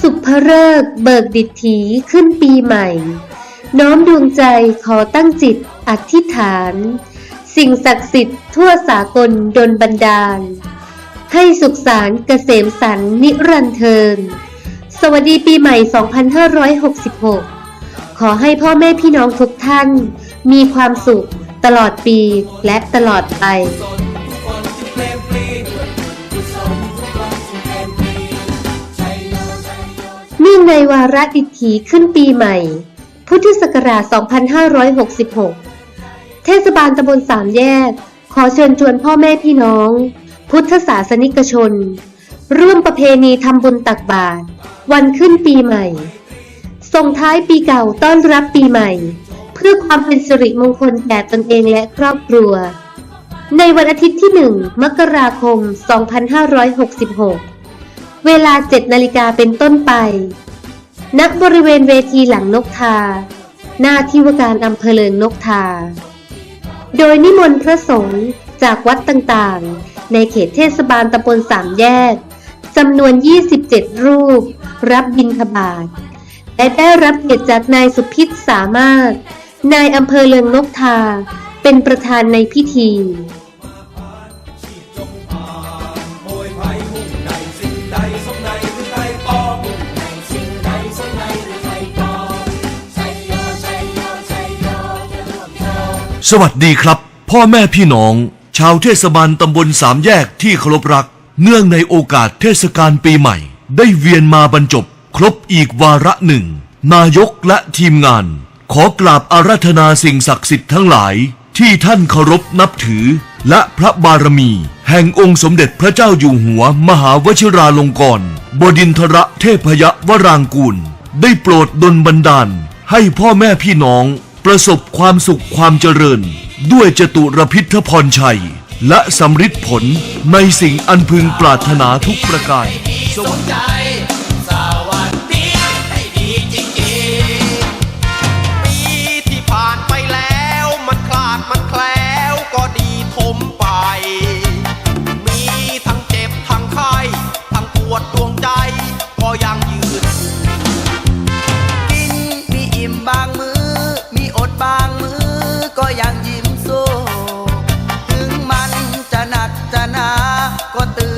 พฤกษ์เบิกดิถีขึ้นปีใหม่ น้อมดวงใจขอตั้งจิตอธิษฐาน สิ่งศักดิ์สิทธิ์ทั่วสากลดลบันดาล ให้สุขสารเกษมสันนิรันเทิน สวัสดีปีใหม่ 2566 ขอให้พ่อแม่พี่น้องทุกท่าน มีความสุขตลอดปีและตลอดไป นื่องในวาระดิถีขึ้นปีใหม่ พุทธศักราช 2566 เทศบาลตำบลสามแยก ขอเชิญชวนพ่อแม่พี่น้อง พุทธศาสนิกชน ร่วมประเพณีทำบุญตักบาตรวันขึ้นปีใหม่ ส่งท้ายปีเก่าต้อนรับปีใหม่ เพื่อความเป็นสิริมงคลแก่ตนเองและครอบครัว ในวันอาทิตย์ที่ 1 มกราคม 2566 เวลา 7 นาฬิกาเป็นต้นไป ณ บริเวณเวทีหลังนกทา หน้าที่ว่าการอำเภอเลิงนกทา โดยนิมนต์พระสงฆ์จากวัดต่างๆ ในเขตเทศบาลตำบลสามแยกจำนวน 27 รูป รับบิณฑบาตและได้รับเกียรติจากนายสุพิษสามารถ นายอำเภอเลิงนกทา เป็นประธานในพิธี สวัสดีครับ พ่อแม่พี่น้อง ชาวเทศบาลตำบลสามแยกที่เคารพรัก เนื่องในโอกาสเทศกาลปีใหม่ ได้เวียนมาบรรจบ ครบอีกวาระหนึ่ง นายกและทีมงาน ขอกราบอาราธนาสิ่งศักดิ์สิทธิ์ทั้งหลาย ที่ท่านเคารพนับถือ และพระบารมี แห่งองค์สมเด็จพระเจ้าอยู่หัว มหาวชิราลงกรณ์บดินทรเทพยวรางกูล ได้โปรดดลบันดาล ให้พ่อแม่พี่น้อง ประสบความสุขความเจริญ ด้วยจตุรพิทพรชัย และสำริดผลในสิ่งอันพึงปรารถนาทุกประการสนใจ ยังยิ้มสู้ ถึงมันจะหนักจะหนา ก็ตื่น